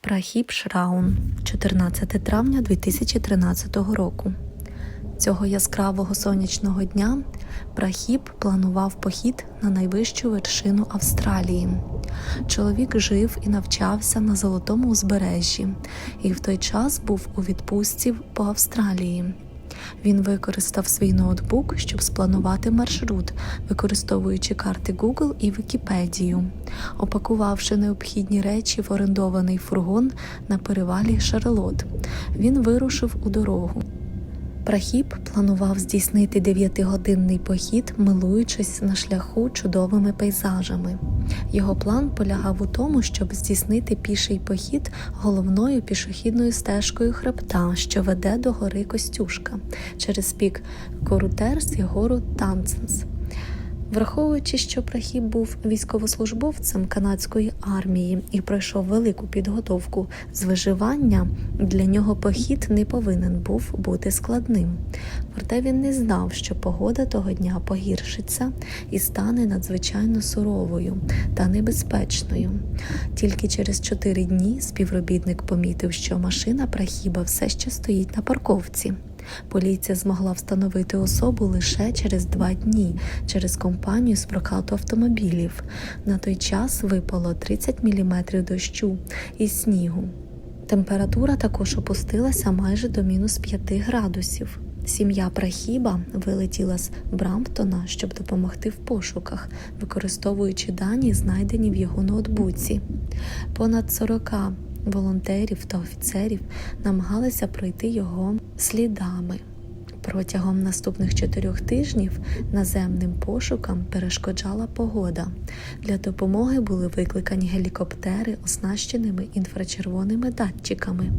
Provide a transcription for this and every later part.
Прахіп Шраун, 14 травня 2013 року. Цього яскравого сонячного дня Прахіп планував похід на найвищу вершину Австралії. Чоловік жив і навчався на золотому узбережжі, і в той час був у відпустці по Австралії. Він використав свій ноутбук, щоб спланувати маршрут, використовуючи карти Google і Вікіпедію. Опакувавши необхідні речі в орендований фургон на перевалі Шарлот, він вирушив у дорогу. Прахіп планував здійснити дев'ятигодинний похід, милуючись на шляху чудовими пейзажами. Його план полягав у тому, щоб здійснити піший похід головною пішохідною стежкою хребта, що веде до гори Костюшка через пік Корутерс і гору Танценс. Враховуючи, що Прахіп був військовослужбовцем канадської армії і пройшов велику підготовку з виживання, для нього похід не повинен був бути складним. Проте він не знав, що погода того дня погіршиться і стане надзвичайно суровою та небезпечною. Тільки через чотири дні співробітник помітив, що машина Прахіба все ще стоїть на парковці. Поліція змогла встановити особу лише через два дні через компанію з прокату автомобілів. На той час випало 30 мм дощу і снігу. Температура також опустилася майже до мінус 5 градусів. Сім'я Прахіба вилетіла з Брамптона, щоб допомогти в пошуках, використовуючи дані, знайдені в його ноутбуці. Понад 40 волонтерів та офіцерів намагалися пройти його слідами. Протягом наступних чотирьох тижнів наземним пошукам перешкоджала погода. Для допомоги були викликані гелікоптери, оснащеними інфрачервоними датчиками,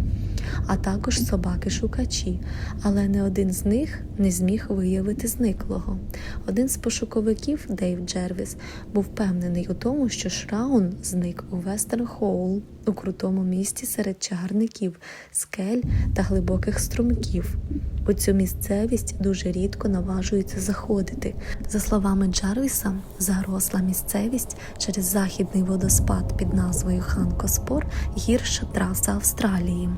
а також собаки-шукачі, але не один з них не зміг виявити зниклого. Один з пошуковиків, Дейв Джервіс, був впевнений у тому, що Шраун зник у Вестерн Хоул у крутому місті серед чагарників, скель та глибоких струмків. У цю місцевість дуже рідко наважуються заходити. За словами Джарвіса, заросла місцевість через західний водоспад під назвою Ханкоспор гірша траса Австралії.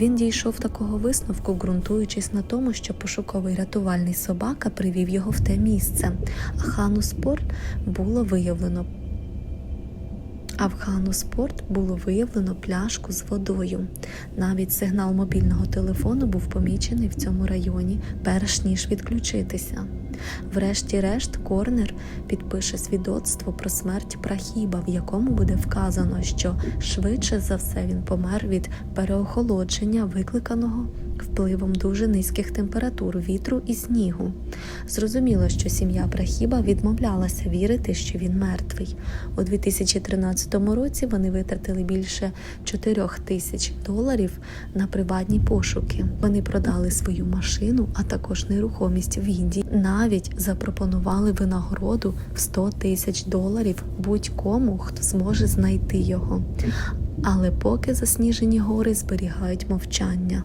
Він дійшов такого висновку, ґрунтуючись на тому, що пошуковий рятувальний собака привів його в те місце, а хану спорт було виявлено а в Хану Спорт було виявлено пляшку з водою. Навіть сигнал мобільного телефону був помічений в цьому районі, перш ніж відключитися. Врешті-решт, Корнер підпише свідоцтво про смерть Прахіба, в якому буде вказано, що швидше за все він помер від переохолодження, викликаного впливом дуже низьких температур, вітру і снігу. Зрозуміло, що сім'я Прахіба відмовлялася вірити, що він мертвий. У 2013 році вони витратили більше 4 тисяч доларів на приватні пошуки. Вони продали свою машину, а також нерухомість в Індії. Навіть запропонували винагороду в 100 тисяч доларів будь-кому, хто зможе знайти його. Але поки засніжені гори зберігають мовчання.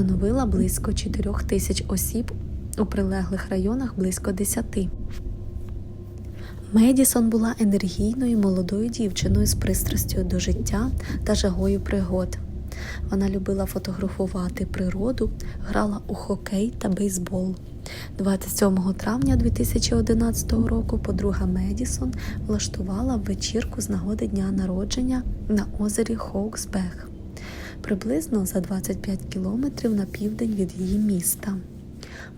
Становила близько 4 тисяч осіб, у прилеглих районах близько 10. Медісон була енергійною молодою дівчиною з пристрастю до життя та жагою пригод. Вона любила фотографувати природу, грала у хокей та бейсбол. 27 травня 2011 року подруга Медісон влаштувала вечірку з нагоди дня народження на озері Хоуксбег приблизно за 25 кілометрів на південь від її міста.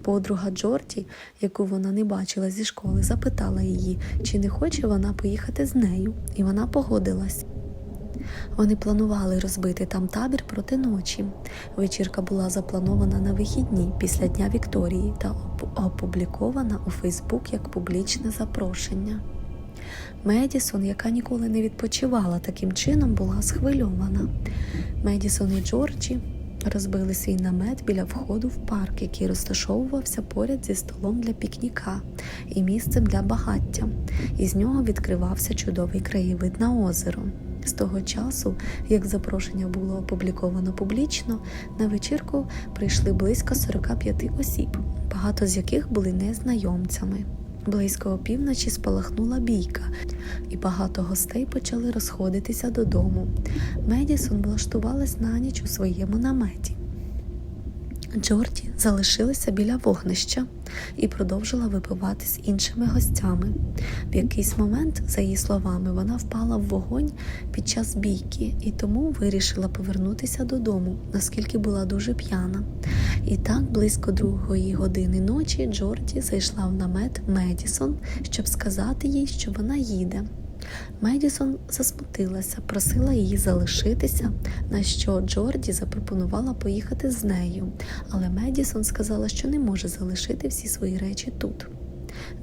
Подруга Джорді, яку вона не бачила зі школи, запитала її, чи не хоче вона поїхати з нею, і вона погодилась. Вони планували розбити там табір проти ночі. Вечірка була запланована на вихідні після Дня Вікторії та опублікована у Фейсбук як публічне запрошення. Медісон, яка ніколи не відпочивала таким чином, була схвильована. Медісон і Джорджі розбили свій намет біля входу в парк, який розташовувався поряд зі столом для пікніка і місцем для багаття. Із нього відкривався чудовий краєвид на озеро. З того часу, як запрошення було опубліковано публічно, на вечірку прийшли близько 45 осіб, багато з яких були незнайомцями. Близько опівночі спалахнула бійка, і багато гостей почали розходитися додому. Медісон влаштувалась на ніч у своєму наметі. Джорді залишилася біля вогнища і продовжила випивати з іншими гостями. В якийсь момент, за її словами, вона впала в вогонь під час бійки і тому вирішила повернутися додому, наскільки була дуже п'яна. І так, близько другої години ночі, Джорді зайшла в намет Медісон, щоб сказати їй, що вона їде. Медісон засмутилася, просила її залишитися, на що Джорді запропонувала поїхати з нею, але Медісон сказала, що не може залишити всі свої речі тут.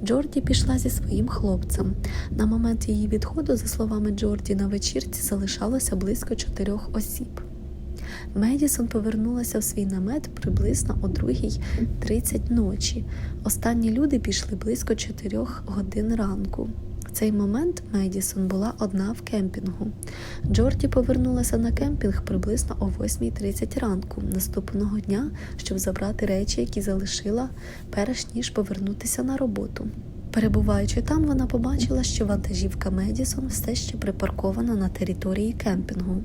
Джорді пішла зі своїм хлопцем. На момент її відходу, за словами Джорді, на вечірці залишалося близько чотирьох осіб. Медісон повернулася в свій намет приблизно о 2.30 ночі. Останні люди пішли близько 4 годин ранку. В цей момент Медісон була одна в кемпінгу. Джорді повернулася на кемпінг приблизно о 8.30 ранку наступного дня, щоб забрати речі, які залишила, перш ніж повернутися на роботу. Перебуваючи там, вона побачила, що вантажівка Медісон все ще припаркована на території кемпінгу,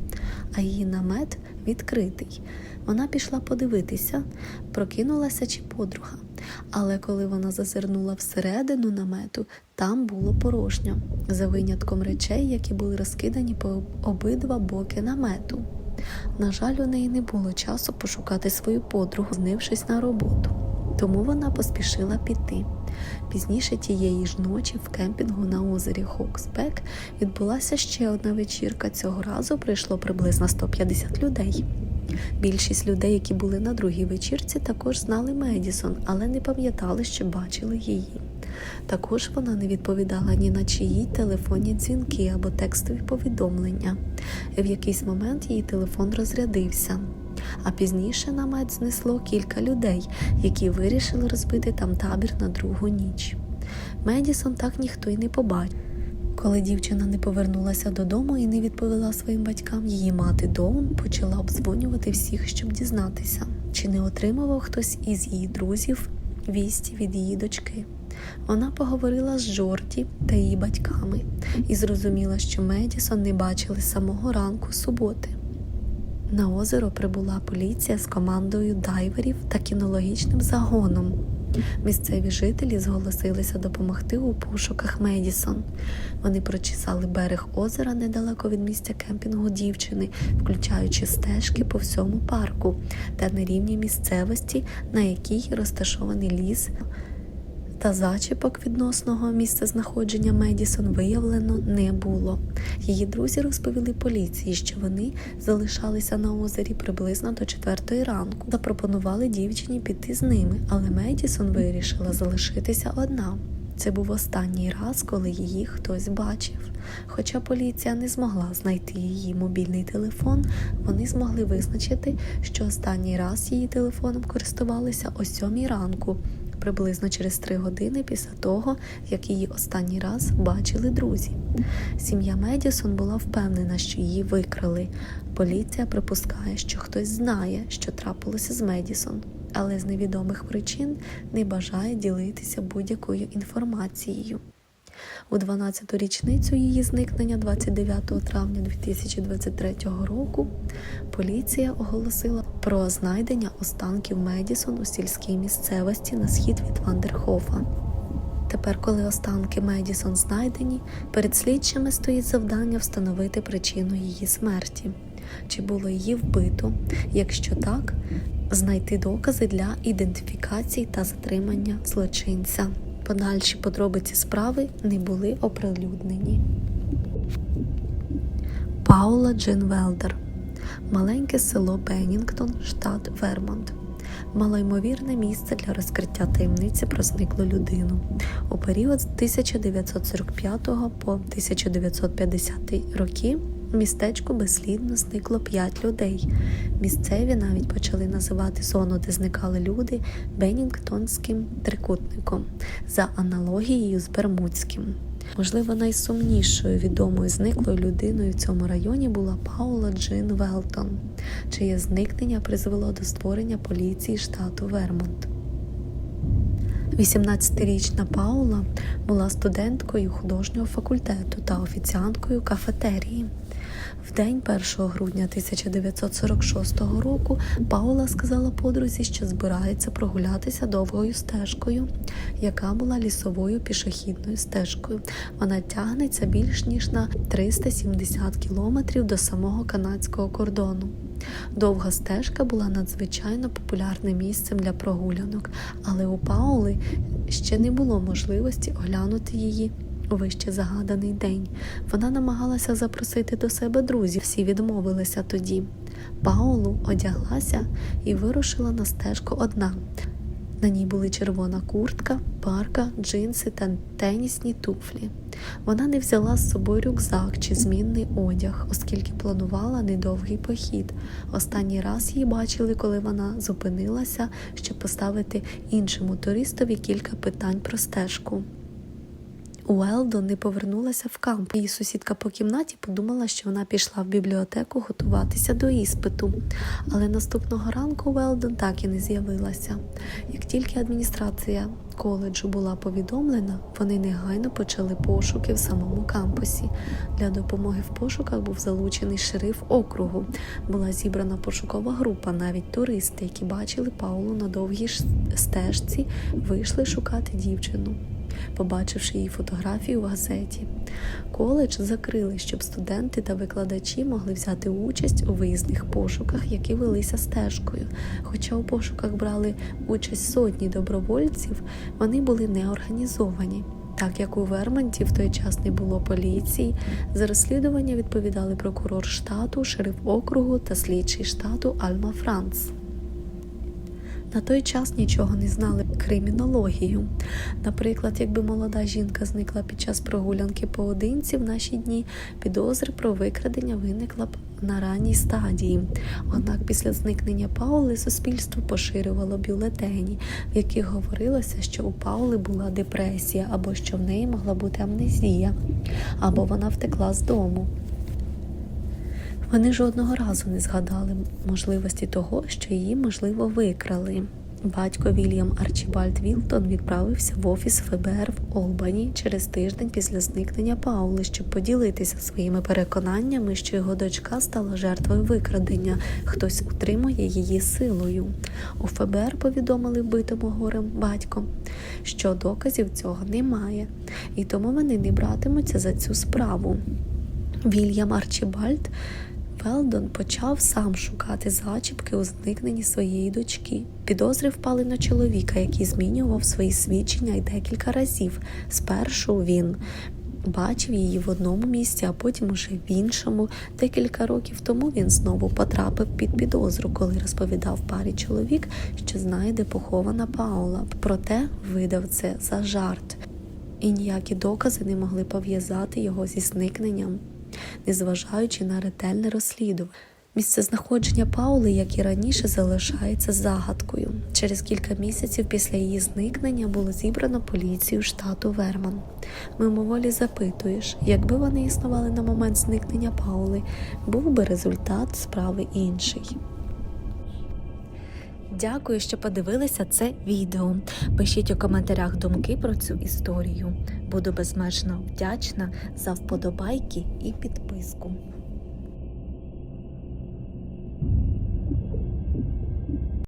а її намет відкритий. Вона пішла подивитися, прокинулася чи подруга. Але коли вона зазирнула всередину намету, там було порожньо, за винятком речей, які були розкидані по обидва боки намету. На жаль, у неї не було часу пошукати свою подругу, знившись на роботу. Тому вона поспішила піти. Пізніше тієї ж ночі в кемпінгу на озері Хоксбек відбулася ще одна вечірка. Цього разу прийшло приблизно 150 людей. Більшість людей, які були на другій вечірці, також знали Медісон, але не пам'ятали, що бачили її. Також вона не відповідала ні на чиї телефонні дзвінки або текстові повідомлення. В якийсь момент її телефон розрядився. А пізніше намет знесло кілька людей, які вирішили розбити там табір на другу ніч. Медісон так ніхто й не побачив. Коли дівчина не повернулася додому і не відповіла своїм батькам, її мати Доун почала обдзвонювати всіх, щоб дізнатися, чи не отримував хтось із її друзів вісті від її дочки. Вона поговорила з Джорді та її батьками і зрозуміла, що Медісон не бачили самого ранку суботи. На озеро прибула поліція з командою дайверів та кінологічним загоном. Місцеві жителі зголосилися допомогти у пошуках Медісон. Вони прочесали берег озера недалеко від місця кемпінгу дівчини, включаючи стежки по всьому парку та на рівні місцевості, на якій розташований ліс. Та зачіпок відносного місця знаходження Медісон виявлено не було. Її друзі розповіли поліції, що вони залишалися на озері приблизно до четвертої ранку. Запропонували дівчині піти з ними, але Медісон вирішила залишитися одна. Це був останній раз, коли її хтось бачив. Хоча поліція не змогла знайти її мобільний телефон, вони змогли визначити, що останній раз її телефоном користувалися о сьомій ранку, приблизно через три години після того, як її останній раз бачили друзі. Сім'я Медісон була впевнена, що її викрали. Поліція припускає, що хтось знає, що трапилося з Медісон, але з невідомих причин не бажає ділитися будь-якою інформацією. У 12-ту річницю її зникнення 29 травня 2023 року поліція оголосила про знайдення останків Медісон у сільській місцевості на схід від Вандерхофа. Тепер, коли останки Медісон знайдені, перед слідчими стоїть завдання встановити причину її смерті. Чи було її вбито? Якщо так, знайти докази для ідентифікації та затримання злочинця. Подальші подробиці справи не були оприлюднені. Паула Джин Велдер Маленьке село Беннінгтон, штат Вермонт. Малоймовірне місце для розкриття таємниці про зниклу людину. У період з 1945 по 1950 роки містечку безслідно зникло 5 людей. Місцеві навіть почали називати зону, де зникали люди, Беннінгтонським трикутником за аналогією з Бермудським. Можливо, найсумнішою відомою зниклою людиною в цьому районі була Паула Джин Велтон, чиє зникнення призвело до створення поліції штату Вермонт. 18-річна Паула була студенткою художнього факультету та офіціанткою кафетерії. В день 1 грудня 1946 року Паула сказала подрузі, що збирається прогулятися довгою стежкою, яка була лісовою пішохідною стежкою. Вона тягнеться більш ніж на 370 кілометрів до самого канадського кордону. Довга стежка була надзвичайно популярним місцем для прогулянок, але у Паули ще не було можливості оглянути її вище загаданий день. Вона намагалася запросити до себе друзів, всі відмовилися тоді. Паулу одяглася і вирушила на стежку одна. На ній були червона куртка, парка, джинси та тенісні туфлі. Вона не взяла з собою рюкзак чи змінний одяг, оскільки планувала недовгий похід. Останній раз її бачили, коли вона зупинилася, щоб поставити іншому туристові кілька питань про стежку. Уелдон не повернулася в камп. Її сусідка по кімнаті подумала, що вона пішла в бібліотеку готуватися до іспиту. Але наступного ранку Уелдон так і не з'явилася. Як тільки адміністрація коледжу була повідомлена, вони негайно почали пошуки в самому кампусі. Для допомоги в пошуках був залучений шериф округу. Була зібрана пошукова група. Навіть туристи, які бачили Паулу на довгій стежці, вийшли шукати дівчину побачивши її фотографію в газеті. Коледж закрили, щоб студенти та викладачі могли взяти участь у виїзних пошуках, які велися стежкою. Хоча у пошуках брали участь сотні добровольців, вони були неорганізовані. Так як у Вермонті в той час не було поліції, за розслідування відповідали прокурор штату, шериф округу та слідчий штату Альма Франц. На той час нічого не знали кримінологію. Наприклад, якби молода жінка зникла під час прогулянки поодинці в наші дні, підозри про викрадення виникла б на ранній стадії. Однак після зникнення Паули суспільство поширювало бюлетені, в яких говорилося, що у Паули була депресія, або що в неї могла бути амнезія, або вона втекла з дому. Вони жодного разу не згадали можливості того, що її, можливо, викрали. Батько Вільям Арчібальд Вілтон відправився в офіс ФБР в Олбані через тиждень після зникнення Паули, щоб поділитися своїми переконаннями, що його дочка стала жертвою викрадення, хтось утримує її силою. У ФБР повідомили вбитому горем батьком, що доказів цього немає, і тому вони не братимуться за цю справу. Вільям Арчібальд Велдон почав сам шукати зачіпки у зникненні своєї дочки. Підозри впали на чоловіка, який змінював свої свідчення й декілька разів. Спершу він бачив її в одному місці, а потім уже в іншому. Декілька років тому він знову потрапив під підозру, коли розповідав парі чоловік, що знає, де похована Паула. Проте видав це за жарт. І ніякі докази не могли пов'язати його зі зникненням незважаючи на ретельне розслідування. Місце знаходження Паули, як і раніше, залишається загадкою. Через кілька місяців після її зникнення було зібрано поліцію штату Верман. Мимоволі запитуєш, якби вони існували на момент зникнення Паули, був би результат справи інший. Дякую, що подивилися це відео. Пишіть у коментарях думки про цю історію. Буду безмежно вдячна за вподобайки і підписку.